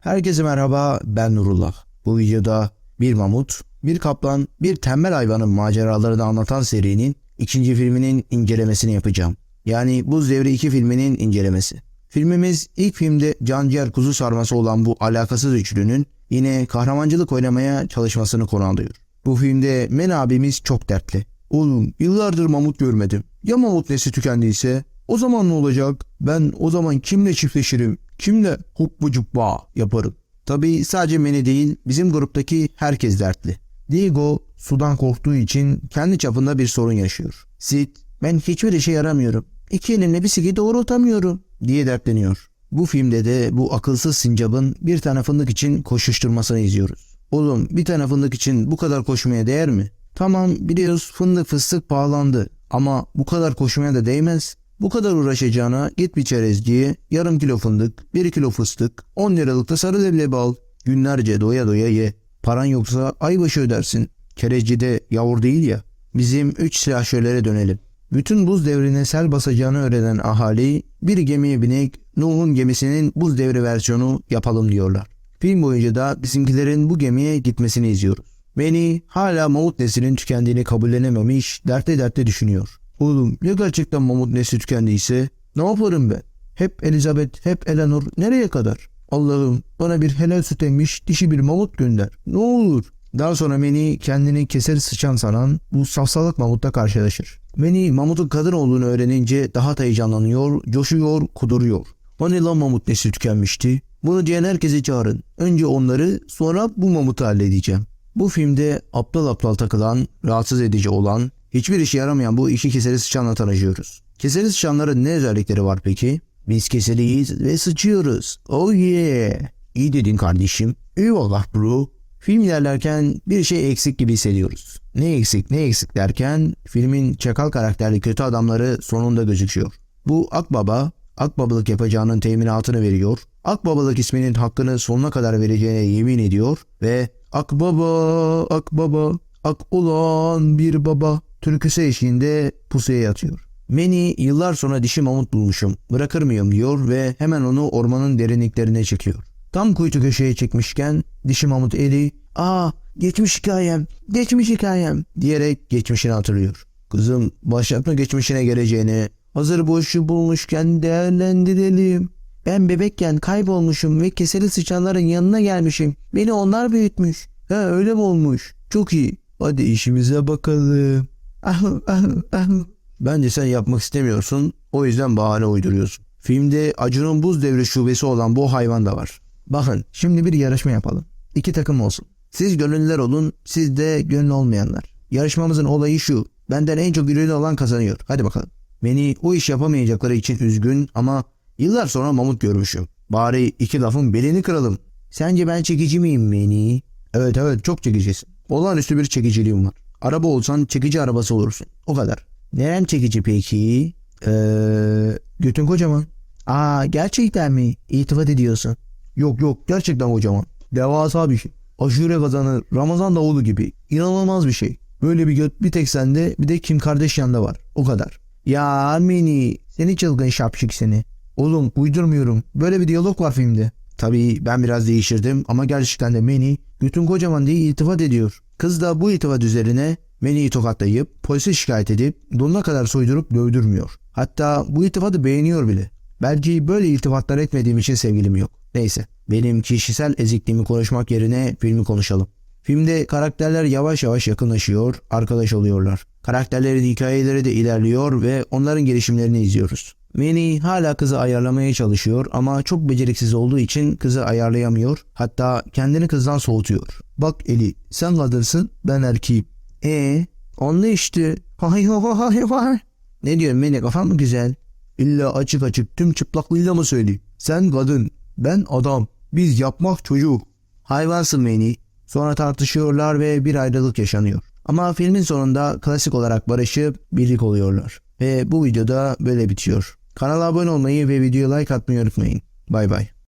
Herkese merhaba ben Nurullah. Bu videoda bir mamut, bir kaplan, bir tembel hayvanın maceralarını anlatan serinin ikinci filminin incelemesini yapacağım. Yani Buz Devri 2 filminin incelemesi. Filmimiz ilk filmde canciğer kuzu sarması olan bu alakasız üçlünün yine kahramancılık oynamaya çalışmasını konu alıyor. Bu filmde Men abimiz çok dertli. Oğlum yıllardır mamut görmedim. Ya mamut nesli tükendiyse? O zaman ne olacak? Ben o zaman kimle çiftleşirim? Kimle hoppa cuppa yaparım? Tabii sadece Meni değil bizim gruptaki herkes dertli. Diego sudan korktuğu için kendi çapında bir sorun yaşıyor. Sid ben hiçbir işe yaramıyorum. İki elimle bisikleti doğrultamıyorum diye dertleniyor. Bu filmde de bu akılsız sincabın bir tane fındık için koşuşturmasını izliyoruz. Oğlum bir tane fındık için bu kadar koşmaya değer mi? Tamam biliyoruz fındık fıstık pahalandı ama bu kadar koşmaya da değmez. Bu kadar uğraşacağına git bir çerezciye yarım kilo fındık, bir kilo fıstık, 10 liralık da sarı leblebi al. Günlerce doya doya ye. Paran yoksa aybaşı ödersin. Çerezcide yavur değil ya. Bizim üç silahşörlere dönelim. Bütün buz devrine sel basacağını öğrenen ahali bir gemiye binek Nuh'un gemisinin buz devri versiyonu yapalım diyorlar. Film boyunca da bizimkilerin bu gemiye gitmesini izliyoruz. Beni hala mamut neslinin tükendiğini kabullenememiş dertte dertte düşünüyor. Oğlum ya gerçekten mamut nesli tükendiyse ne yaparım ben? Hep Elizabeth, hep Eleanor nereye kadar? Allah'ım bana bir helal süt emmiş dişi bir mamut gönder. Ne olur. Daha sonra Meni kendini keser sıçan sanan bu safsalık mamutla karşılaşır. Meni mamutun kadın olduğunu öğrenince daha da heyecanlanıyor, coşuyor, kuduruyor. Hani lan mamut nesli tükenmişti? Bunu diyen herkesi çağırın. Önce onları sonra bu mamutu halledeceğim. Bu filmde aptal aptal takılan, rahatsız edici olan, hiçbir işe yaramayan bu iki keseli sıçanla tanışıyoruz. Keseli sıçanların ne özellikleri var peki? Biz keseliyiz ve sıçıyoruz. Oh yeah. İyi dedin kardeşim. Eyvallah bro. Film ilerlerken bir şey eksik gibi hissediyoruz. Ne eksik ne eksik derken filmin çakal karakterli kötü adamları sonunda gözüküyor. Bu Akbaba, Akbabalık yapacağının teminatını veriyor. Akbabalık isminin hakkını sonuna kadar vereceğine yemin ediyor ve Akbaba, Akbaba, ak olan bir baba türküsü eşliğinde pusuya yatıyor. Meni yıllar sonra dişi mamut bulmuşum bırakır mıyım diyor ve hemen onu ormanın derinliklerine çekiyor. Tam kuytu köşeye çekmişken dişi mamut eli ''Aa geçmiş hikayem, geçmiş hikayem'' diyerek geçmişini hatırlıyor. Kızım başlatma geçmişine geleceğini hazır boşu bulmuşken değerlendirelim. Ben bebekken kaybolmuşum ve keseli sıçanların yanına gelmişim. Beni onlar büyütmüş. Ha öyle mi olmuş? Çok iyi. Hadi işimize bakalım. Bence sen yapmak istemiyorsun. O yüzden bahane uyduruyorsun. Filmde Acun'un buz devri şubesi olan bu hayvan da var. Bakın şimdi bir yarışma yapalım. İki takım olsun. Siz gönüllüler olun, siz de gönüllü olmayanlar. Yarışmamızın olayı şu. Benden en çok gönüllü olan kazanıyor. Hadi bakalım. Beni o iş yapamayacakları için üzgün ama yıllar sonra mamut görmüşüm. Bari iki lafın belini kıralım. Sence ben çekici miyim beni? Evet evet çok çekicisin. Olağanüstü bir çekiciliğim var. Araba olsan çekici arabası olursun. O kadar. Neren çekici peki? Eee götün kocaman. Aa gerçekten mi? İtibat ediyorsun. Yok yok gerçekten kocaman. Devasa bir şey. Aşure kazanır. Ramazan davulu gibi. İnanılmaz bir şey. Böyle bir göt bir tek sende bir de Kim Kardashian'da var. O kadar. Ya Armeni seni çılgın şapşik seni. Oğlum uydurmuyorum. Böyle bir diyalog var filmde. Tabii ben biraz değiştirdim ama gerçekten de Manny götün kocaman diye iltifat ediyor. Kız da bu iltifat üzerine Manny'yi tokatlayıp polise şikayet edip donuna kadar soydurup dövdürmüyor. Hatta bu iltifatı beğeniyor bile. Belki böyle iltifatlar etmediğim için sevgilim yok. Neyse benim kişisel ezikliğimi konuşmak yerine filmi konuşalım. Filmde karakterler yavaş yavaş yakınlaşıyor, arkadaş oluyorlar. Karakterlerin hikayeleri de ilerliyor ve onların gelişimlerini izliyoruz. Manny hala kızı ayarlamaya çalışıyor ama çok beceriksiz olduğu için kızı ayarlayamıyor. Hatta kendini kızdan soğutuyor. Bak Eli sen kadınsın ben erkeğim. E onunla işte. Hay hay hay. Ne diyorsun Manny kafan mı güzel? İlla açık açık tüm çıplaklığıyla mı söyleyeyim? Sen kadın ben adam. Biz yapmak çocuk. Hayvansın Manny. Sonra tartışıyorlar ve bir ayrılık yaşanıyor. Ama filmin sonunda klasik olarak barışıp birlik oluyorlar. Ve bu videoda böyle bitiyor. Kanala abone olmayı ve videoya like atmayı unutmayın. Bay bay.